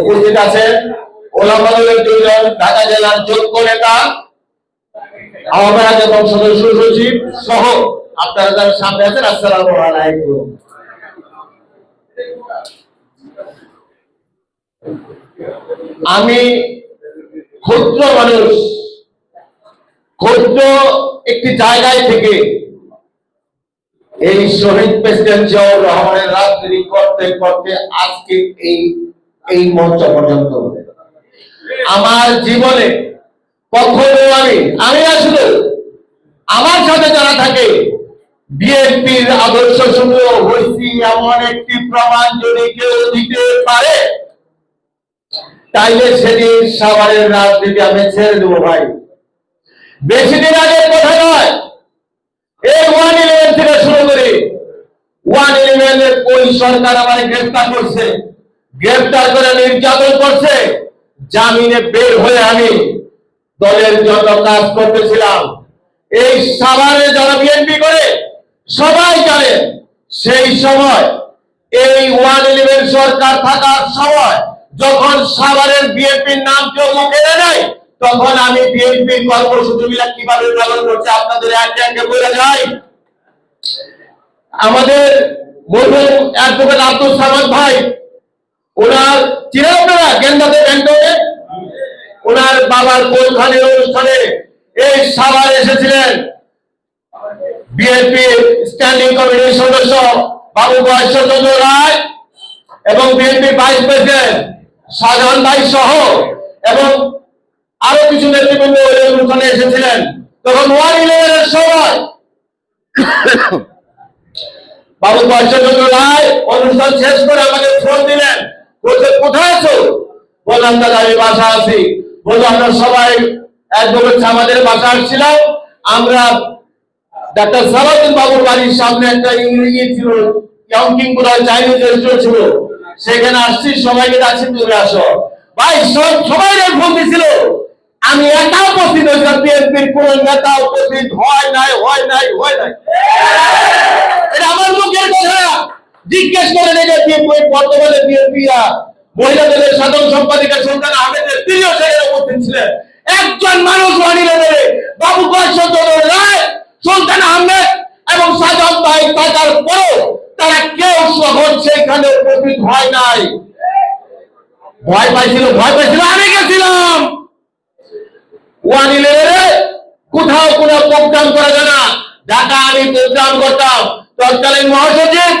উপস্থিত আছেন। ঢাকা জেলার যোগ্য নেতা আহ্বায়ক সচিব সহ আপনারা যারা সামনে আছেন, আসসালামু আলাইকুম। আমি ক্ষুদ্র মানুষ, ক্ষুদ্র একটি জায়গায় থেকে এই শহীদ প্রেসিডেন্ট জিয়াউর রহমানের রাজনীতি করতে করতে আজকে এই এই মঞ্চ পর্যন্ত আমার জীবনে কখনো আমি আমি আসলে আমার সাথে যারা থাকে, বিএনপির আদর্শ শুনে হয়েছি এমন একটি প্রমাণ যদি কেউ দিতে পারে, তাইলে সেদিন সাভারের রাজনীতি আমি ছেড়ে দেবো ভাই। বেশি দিন আগের কথা নয় এই ওয়ান ইলেভেন থেকে শুরু করে। ওয়ান ইলেভেনের ওই সরকার আমার গ্রেফতার করছে? গ্রেফতার করে নির্যাতন করছে? জামিনে বের হয়ে আমি দলের যত কাজ করতেছিলাম, এই সাভারে যারা বিএনপি করে, সবাই জানে, সেই সময় এই ওয়ান ইলেভেন সরকার থাকার সময় যখন সাভারের বিএনপির নাম কেউ মুখে নেয় তখন আমি বিএনপির কর্মসূচি গুলা কীভাবে পালন করছে আপনাদের একে একে বলে যাই। আমাদের মরহুম অ্যাডভোকেট আব্দুল সামাদ ভাই, ওনার চিনেন আপনারা গেন্দাতে ব্যাংককে ওনার বাবার কোলখানের অনুষ্ঠানে এই সাভার এসেছিলেন বিএনপি স্ট্যান্ডিং কমিটির সদস্য বাবু বয়সচন্দ্র রায় এবং বিএনপি ভাইস প্রেসিডেন্ট শাহজাহান ভাই সহ এবং আরও কিছু নেতৃবৃন্দ অনুষ্ঠানে এসেছিলেন। তখন ওয়ান ইলেভেনের সবাই। বাবু বয়সচন্দ্র রায় অনুষ্ঠান শেষ করে আমাকে ফোন দিলেন। বলছে, কোথায় আছো? বললাম, দাদা, আমি বাসা আছি। বলল, আমরা সবাই একদম আমাদের বাসা আসছিলাম আমরা ডাক্তার সালাউদ্দিন বাবুর বাড়ির সামনে একটা ইংরেজি ছিল, ইয়াংকিং করা চাইনিজ রেস্টুরেন্ট ছিল। সেখানে আসছি, সবাইকে ডাকছি, তুমি আসো। ভাই, সব সবাই ফোন দিছিল। আমি একা উপস্থিত হয়েছিলাম বিএনপির কোন নেতা উপস্থিত হয় নাই হয় নাই হয় নাই। এটা আমার মুখের কথা। জিজ্ঞেস করে দেখে বিএনপি বর্তমানে বিএনপি মহিলা দলের সাধারণ সম্পাদিকা আহমেদের উপস্থিত ছিলেন। একজন মানুষ বানিয়ে দেবে বাবু বয়সচন্দ্র রায়, সুলতান আহমেদ এবং সাজাদ ভাই থাকার পরও তারা কেউ শহর সেখানে উপস্থিত হয় নাই। ভয় পাইছিল ভয় পাইছিল, আমি গেছিলাম। কোথাও কোনো প্রোগ্রাম করা যায় না। ঢাকা আমি প্রোগ্রাম করতাম। তৎকালীন মহাসচিব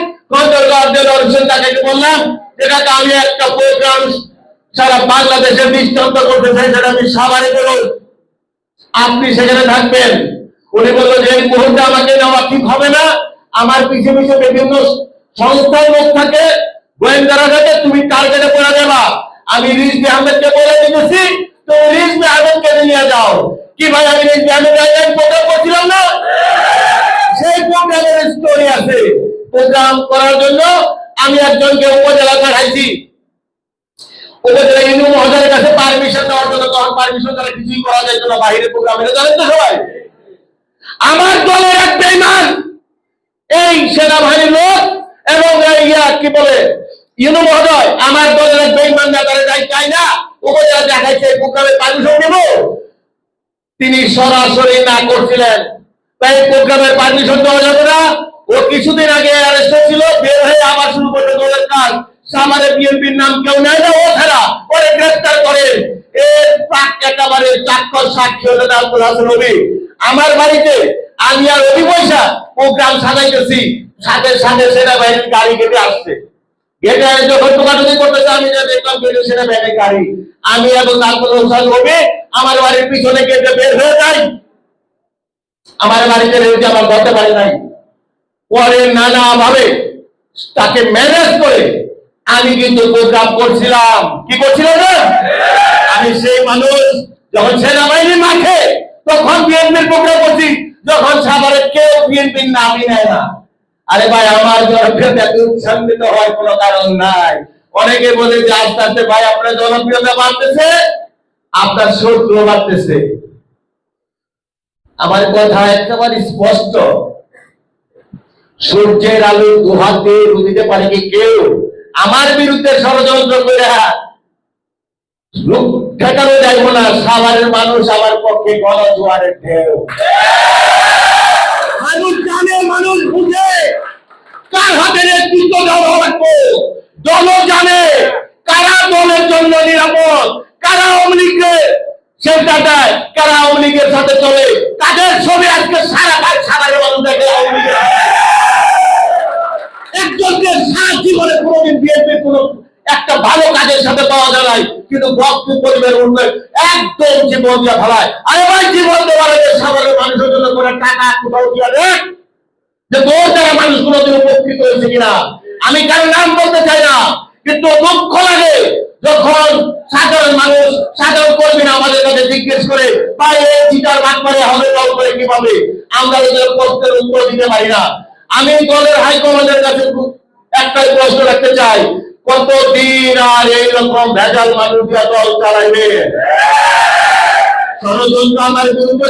তাকে বললাম আমি একটা প্রোগ্রাম সারা বাংলাদেশে দৃষ্টান্ত করতে চাই, সেটা আমি করুন আপনি সেখানে থাকবেন। উনি বলল, যে এই মুহূর্তে আমাকে নেওয়া ঠিক হবে না। আমার পিছে পিছে বিভিন্ন সংস্থার লোক থাকে, গোয়েন্দারা থাকে, তুমি টার্গেটে পড়ে যাবা। আমি রিজবি আহমেদকে বলে দিতেছি তো রিজবি আহমেদকে নিয়ে যাও। কি ভাই, আমি রিজবি আহমেদ প্রোগ্রাম করছিলাম না। সেই প্রোগ্রামের স্টোরি আছে। প্রোগ্রাম করার জন্য আমি একজনকে উপজেলা পাঠাইছি। উপজেলা ইউনিয়ন মহোদয়ের কাছে পারমিশন নেওয়ার জন্য তখন পারমিশন ছাড়া কিছুই করা যায় না বাইরে প্রোগ্রামে জানেন তো সবাই? আমার দলের এক বেইমান, এই সেনাবাহিনীর লোক এবং ইয়া, কি বলে ইউনু মহোদয়, আমার দলের এক বেইমান নেতারে যাই চাই না? উপজেলা দেখাইছে প্রোগ্রামে পারমিশন দেব তিনি সরাসরি না করছিলেন। তাই প্রোগ্রামের পারমিশন দেওয়া যাবে না। ও কিছুদিন আগে অ্যারেস্ট বের হয়ে আবার শুরু করতে দলের কাজ। সামারে বিএনপির নাম কেউ নেয় না, ও ছাড়া। ওরে গ্রেফতার করে। এর প্রাক একেবারে সাক্ষী হলে আব্দুল রবি। আমার বাড়িতে আমি আর রবি পয়সা প্রোগ্রাম সাজাইতেছি। সাথে সাথে সেনাবাহিনীর গাড়ি কেটে আসছে। করতেছে, আমি যা দেখলাম সেনাবাহিনীর গাড়ি। আমি এবং আব্দুল হাসান আমার বাড়ির পিছনে গেটে বের হয়ে যাই আমার বাড়িতে রয়েছে আমার বলতে পারি নাই। পরে নানা ভাবে তাকে ম্যানেজ করে আমি কিন্তু প্রোগ্রাম করছিলাম। কি করছিলাম না? আমি সেই মানুষ, যখন সেনাবাহিনী মাঠে, তখন বিএনপির প্রোগ্রাম করছি, যখন সাভারে কেউ বিএনপির নামই নেয় না। আরে ভাই, আমার জনপ্রিয়তা উৎসাহিত হওয়ার কোনো কারণ নাই। অনেকে বলে যে আস্তে আস্তে ভাই, আপনার জনপ্রিয়তা বাড়তেছে, আপনার শত্রু বাড়তেছে। আমার কথা একেবারে স্পষ্ট। সূর্যের আলো দুহাত দিয়ে দিতে পারে কি কেউ আমার বিরুদ্ধে ষড়যন্ত্র করে? ঠেকানো যাইব না, সাভারের মানুষ আমার পক্ষে গণ জোয়ারের ঢেউ। মানুষ জানে, মানুষ বুঝে। কার হাতে নেতৃত্ব দেওয়া লাগবে? দল জানে কারা দলের জন্য নিরাপদ, কারা সেটা দেয়, কারা লীগের সাথে চলে। তাদের ছবি আজকে সারা ভাই সারা মানুষ দেখে লীগের। একজনকে সারা জীবনে কোনোদিন বিএনপি কোন একটা ভালো কাজের সাথে পাওয়া যায় কিন্তু ভক্তি পরিবার উন্নয়ন একদম জীবন দিয়ে ফেলায়। আরে ভাই, জীবন দেওয়ার সাধারণ মানুষের জন্য করে টাকা কোথাও দিয়া যে তোর দ্বারা মানুষ কোনোদিন উপকৃত হয়েছে কিনা? আমি কারও নাম বলতে চাই না, কিন্তু দুঃখ লাগে যখন সাধারণ মানুষ, সাধারণ কর্মীরা আমাদের কাছে জিজ্ঞেস করে, ভাই চিটার বাদ পারে হবে দল করে কীভাবে? আমরা ওদের প্রশ্নের উত্তর দিতে পারি না। আমি দলের হাইকমান্ডের কাছে একটাই প্রশ্ন রাখতে চাই কতদিন আর এইরকম ভেজাল মানুষ দল চালাইবে? ষড়যন্ত্র আমার বিরুদ্ধে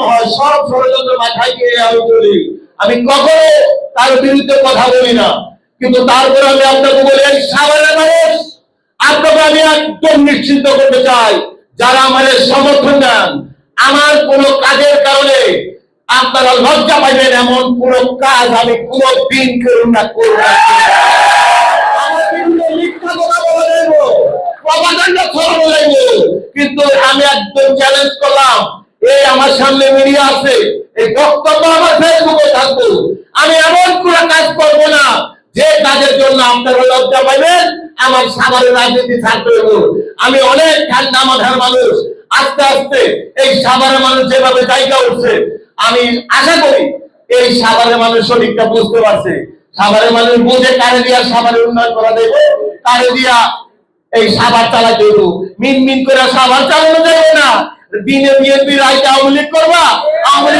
হয়, সব ষড়যন্ত্র মাথায় নিয়ে আমি চলি। আমি কখনো তার বিরুদ্ধে কথা বলি না। কিন্তু তারপরে আমি আপনাকে বলি, এই সাভারের মানুষ, আপনাকে আমি একদম নিশ্চিন্ত করতে চাই, যারা আমাদের সমর্থন দেন। আমার কোনো কাজের কারণে আপনারা লজ্জা পাইবেন, এমন কোনো কাজ আমি কোনো দিন করুন না করব না। আমি এই আমার সামনে মিডিয়া আছে, এই আমি এমন কোনো কাজ করব না, যে কাজের জন্য আপনারা লজ্জা পাইবেন, আমার সাভারের রাজনীতি থাকবে আমি অনেক ঠান্ডা মাথার মানুষ। আস্তে আস্তে এই সাভারের মানুষ যেভাবে জায়গা উঠছে, আমি আশা করি এই সাভারের মানুষ সঠিকটা বুঝতে পারছে। সাভারের মানুষ বুঝে কারে দিয়া সাভারের উন্নয়ন করা দেবে, কারে দিয়া এই সাভার চালাতে দেব মিন মিন করে সাভার চালানো যাবে না। দিনে বিএনপি রাইতে আওয়ামী লীগ করবা? আওয়ামী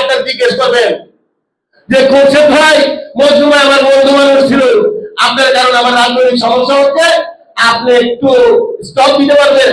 আপনার জিজ্ঞেস করবেন যে ভাই আমার আপনার কারণে আমার রাজনৈতিক সমস্যা হচ্ছে। আপনি একটু স্টপ দিতে পারবেন?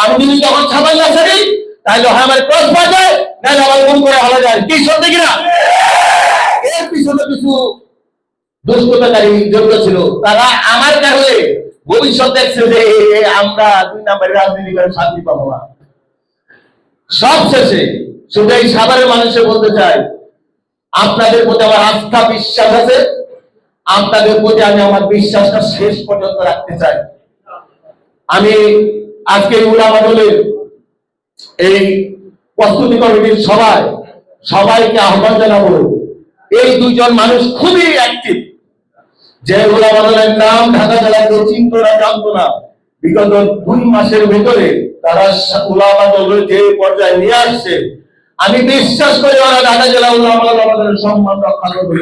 আমি যদি তখন ছাপাই না ছাড়ি তাহলে হয় আমার ক্রস নাহলে আমার করে হলে যায়। কি সত্যি কিনা? এর পিছনে কিছু দুষ্কৃতকারী জড়িত ছিল। তারা আমার কারণে ভবিষ্যৎ দেখছে যে আমরা দুই রাজনীতি করে শান্তি পাবো না। সব শেষে শুধু এই সাধারণ মানুষে বলতে চাই আপনাদের প্রতি আমার আস্থা, বিশ্বাস আছে? আপনাদের প্রতি আমি আমার বিশ্বাসটা শেষ পর্যন্ত রাখতে চাই। আমি আজকে উলামা দলের এই প্রস্তুতি কমিটির সভায় সবাইকে আহ্বান জানাব। এই দুইজন মানুষ খুবই অ্যাক্টিভ যে উলামা দলের নাম ঢাকা জেলায় কেউ চিনত না, জানতো না, বিগত দুই মাসের ভিতরে তারা উলামা দলের যে পর্যায়ে নিয়ে আসছে, আমি বিশ্বাস করি ওরা ঢাকা জেলা উলামা দল আমাদের সম্মান রক্ষা করবে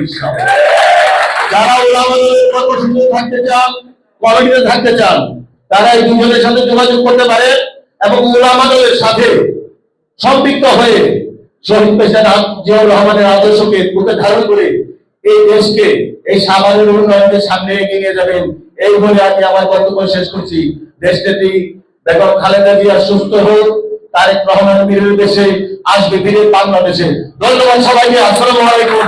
যারা উলামা দলের কর্মসূচিতে থাকতে চান, কমিটিতে থাকতে চান তারা এই দুজনের সাথে যোগাযোগ করতে পারে এবং উলামা সাথে সম্পৃক্ত হয়ে শহীদ পেশার জিয়াউর রহমানের আদর্শকে বুকে ধারণ করে এই দেশকে এই সাভারের উন্নয়নের সামনে এগিয়ে নিয়ে যাবেন। এই বলে আমি আমার বক্তব্য শেষ করছি। দেশটি বেগম খালেদা জিয়া সুস্থ হোক, তারেক রহমান বীরের দেশে আসবে বীরের বাংলাদেশে। ধন্যবাদ সবাইকে। আসসালামু আলাইকুম।